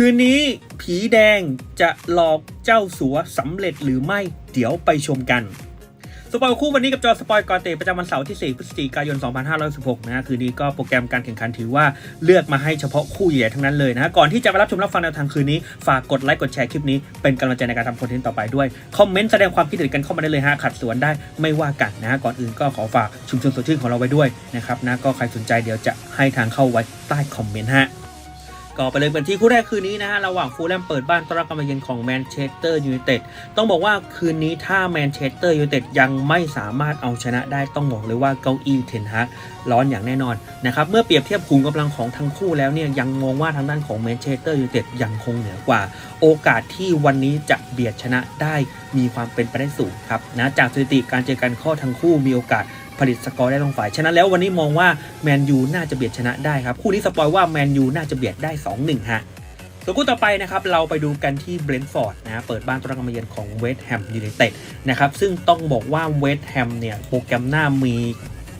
คืนนี้ผีแดงจะหลอกเจ้าสัวสำเร็จหรือไม่เดี๋ยวไปชมกันสปอยคู่วันนี้กับจอสปอยกอเตประจำวันเสาร์ที่ 4 พฤศจิกายน 2516 นะฮะคืนนี้ก็โปรแกรมการแข่งขันถือว่าเลือกมาให้เฉพาะคู่ใหญ่ทั้งนั้นเลยนะฮะก่อนที่จะไปรับชมรับฟังแนวทางคืนนี้ ฝากกดไลค์กดแชร์คลิปนี้เป็นกำลังใจในการทำคอนเทนต์ต่อไปด้วย คอมเมนต์แสดงความคิดเห็นกันเข้ามาได้เลยฮะขัดสวนได้ไม่ว่ากันนะฮะก่อนอื่นก็ขอฝากชุมชนสดชื่นของเราไว้ด้วยนะครับนะก็ใครสนใจเดี๋ยวจะให้ทางเข้าไว้ใต้คอมเมนต์ฮะ ก็ไปเลยกันที่คู่แรกคืนนี้นะฮะระหว่างฟูลแลมเปิดบ้านต้อนรับการมาเยือนของแมนเชสเตอร์ยูไนเต็ดต้องบอกว่าคืนนี้ถ้าแมนเชสเตอร์ยูไนเต็ดยังไม่สามารถเอาชนะได้ต้องบอกเลยว่าเก้าอี้เทนฮาร้อนอย่างแน่นอนนะครับเมื่อเปรียบเทียบขุมกำลังของทั้งคู่แล้วเนี่ยยังมองว่าทางด้านของแมนเชสเตอร์ยูไนเต็ดยังคงเหนือกว่า โอกาสที่วันนี้จะเบียดชนะได้มีความเป็นไปได้สูงครับนะจากสถิติการเจอกันข้อทั้งคู่มีโอกาส ผลิตสกอร์ได้ลงฝ่ายฉะนั้นแล้ววันนี้มองว่าแมนยูน่าจะเบียดชนะได้ครับคู่นี้สปอยว่าแมนยูน่าจะเบียดได้ 2-1 ฮะส่วนคู่ต่อไปนะครับเราไปดูกันที่เบรนท์ฟอร์ดนะเปิดบ้านต้อนรับกามาเยือนของเวสต์แฮมยูไนเต็ดนะครับซึ่งต้องบอกว่าเวสต์แฮมเนี่ยโปรแกรมหน้ามี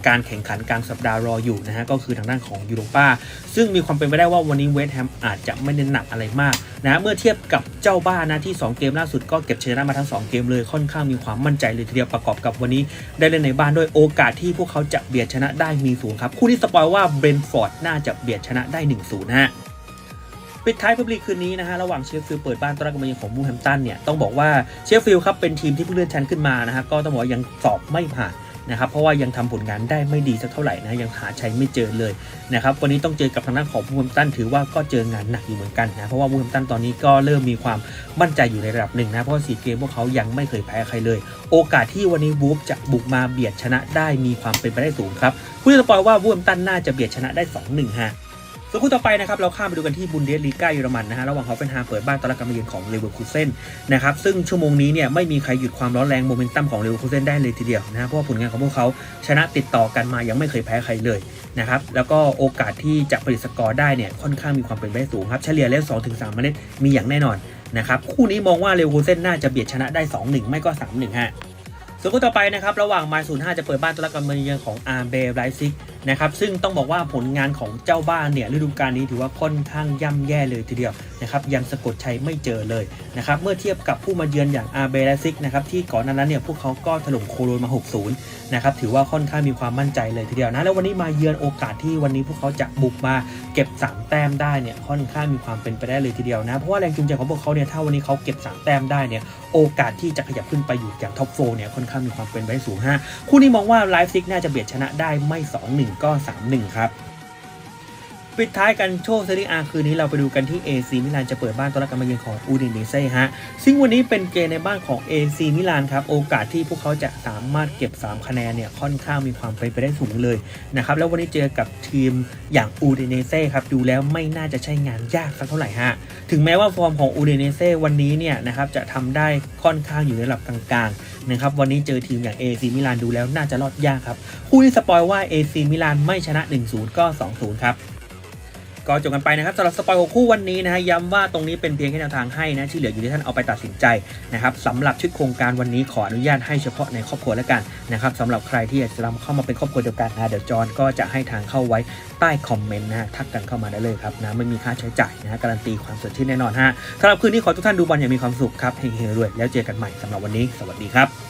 การแข่งขันกลางสัปดาห์รออยู่นะฮะก็คือทางด้านของยูโรป้าซึ่งมีความเป็นไปได้ว่าวันนี้เวสต์แฮมอาจจะไม่ได้นหนักอะไรมากนะเมื่อเทียบกับเจ้าบ้านนะที่ 2 เกมล่าสุดก็เก็บชนะมาทั้ง 2 เกมเลยค่อนข้างมีความมั่นใจเลยทีเดียวประกอบกับวันนี้ ได้เล่นในบ้านด้วยโอกาสที่พวกเขาจะเบียดชนะได้มีสูงครับคู่ที่สปอยว่าเบรนฟอร์ดน่าจะเบียดชนะได้1-0นะฮะปิดท้ายพับลิกคืนนี้นะฮะระหว่างเชฟฟิลด์เปิดบ้านต้อนรับการมาเยือนของมูแฮมตันเนี่ยต้องบอกว่าเชฟฟิลด์ครับเป็นทีมที่เพิ่งเลื่อนชั้นขึ้นมานะฮะก็ต้องบอกยังสอบไม่ผ่าน นะครับเพราะว่ายังทำผลงานได้ไม่ดีสักเท่าไหร่นะยังหาชัยไม่เจอเลยนะครับวันนี้ต้องเจอกับทางด้านของบูมตันถือว่าก็เจองานหนักอยู่เหมือนกันนะเพราะว่าบูมตันตอนนี้ก็เริ่มมีความมั่นใจอยู่ในระดับหนึ่งนะเพราะว่าสีเกมพวกเขายังไม่เคยแพ้ใครเลย โอกาสที่วันนี้วูฟจะบุกมาเบียดชนะได้มีความเป็นไปได้สูงครับผู้ที่สปอยว่าวูมตันน่าจะเบียดชนะได้2-1ฮะ ส่วนคู่ต่อไปนะครับเราข้ามไปดูกันที่บุนเดสลีกาเยอรมันนะฮะระหว่างฮอฟเฟนไฮาเปิดบ้านต้อนรับการมาเยือนของเลเวอร์คูเซนนะครับซึ่งชั่วโมงนี้เนี่ยไม่มีใครหยุดความร้อนแรงโมเมนตัมของเลเวอร์คูเซนได้เลยทีเดียวนะฮะเพราะว่าผลงานของพวกเขาชนะติดต่อกันมายังไม่เคยแพ้ใครเลยนะครับแล้วก็โอกาสที่จะผลิตสกอร์ได้เนี่ยค่อนข้างมีความเป็นไปได้สูงครับเฉลี่ยแล้ว2-3เมตรมีอย่างแน่นอนนะครับคู่นี้มองว่าเลเวอร์คูเซนน่าจะเบียดชนะได้ 2-1 ไม่ก็ 3-1ฮะส่วนคู่ต่อไปนะครับระหว่างมาศูนย์ห้าจะเปิดบ้านต้อนรับการมาเยือนของอาร์เบรไลซิก นะครับซึ่งต้องบอกว่าผลงานของเจ้าบ้านเนี่ยฤดูกาลนี้ถือว่าค่อนข้างย่ำแย่เลยทีเดียวนะครับยังสะกดชัยไม่เจอเลยนะครับเมื่อเทียบกับผู้มาเยือนอย่างอาร์เบรไลซิกนะครับที่ก่อนหนานั้นเนี่ยพวกเขาก็ถล่มโคโลนมา 6-0 นะครับถือว่าค่อนข้างมีความมั่นใจเลยทีเดียวนะแล้ววันนี้มาเยือนโอกาสที่วันนี้พวกเขาจะบุกมาเก็บ 3 แต้มได้เนี่ยค่อนข้างมีความเป็นไปได้เลยทีเดียวนะเพราะว่าแรงจูงใจของพวกเขาเนี่ยถ้าวันนี้เขาเก็บ 3 แต้มได้เนี่ยโอกาสที่จะขยับขึ้นไปอยู่อย่างท็อปโฟเนี่ยค่อนข้างมีความเป็นไปได้สูงฮะคู่นี้มองว่าไลฟ์ซิกน่าจะเบียดชนะได้ไม่2-1ก็ 3-1 ครับ ปิดท้ายกันโชว์เซรีอาคืนนี้เราไปดูกันที่ AC มิลานจะเปิดบ้านต้อนรับการมาเยือนของอูดินเนเซ่ฮะ ซึ่งวันนี้เป็นเกมในบ้านของ AC มิลานครับ โอกาสที่พวกเขาจะสามารถเก็บ 3 คะแนนเนี่ยค่อนข้างมีความเป็นไปได้สูงเลยนะครับ แล้ววันนี้เจอกับทีมอย่างอูดินเนเซ่ครับ ดูแล้วไม่น่าจะใช่งานยากสักเท่าไหร่ฮะ ถึงแม้ว่าฟอร์มของอูดินเนเซ่วันนี้เนี่ยนะครับจะทำได้ค่อนข้างอยู่ในระดับกลางๆนะครับ วันนี้เจอทีมอย่าง AC มิลานดูแล้วน่าจะรอดยากครับ คู่ที่สปอยว่า AC มิลานไม่ชนะ 1-0 ก็ 2-0 ครับ ก็จบกันไปนะครับสำหรับสปอยของคู่วันนี้นะฮะย้ำว่าตรงนี้เป็นเพียงแค่แนวทางให้นะที่เหลืออยู่ที่ท่านเอาไปตัดสินใจนะครับสำหรับชุดโครงการวันนี้ขออนุญาตให้เฉพาะในครอบครัวแล้วกันนะครับสำหรับใครที่อยากจะนำเข้ามาเป็นครอบครัวเดียวกันนะเดี๋ยวจอนก็จะให้ทางเข้าไว้ใต้คอมเมนต์นะฮะทักกันเข้ามาได้เลยครับนะไม่มีค่าใช้จ่ายนะฮะการันตีความสดชื่นแน่นอนฮะสำหรับคืนนี้ขอทุกท่านดูบอลอย่างมีความสุขครับเฮงๆรวยแล้วเจอกันใหม่สำหรับวันนี้ สวัสดีครับ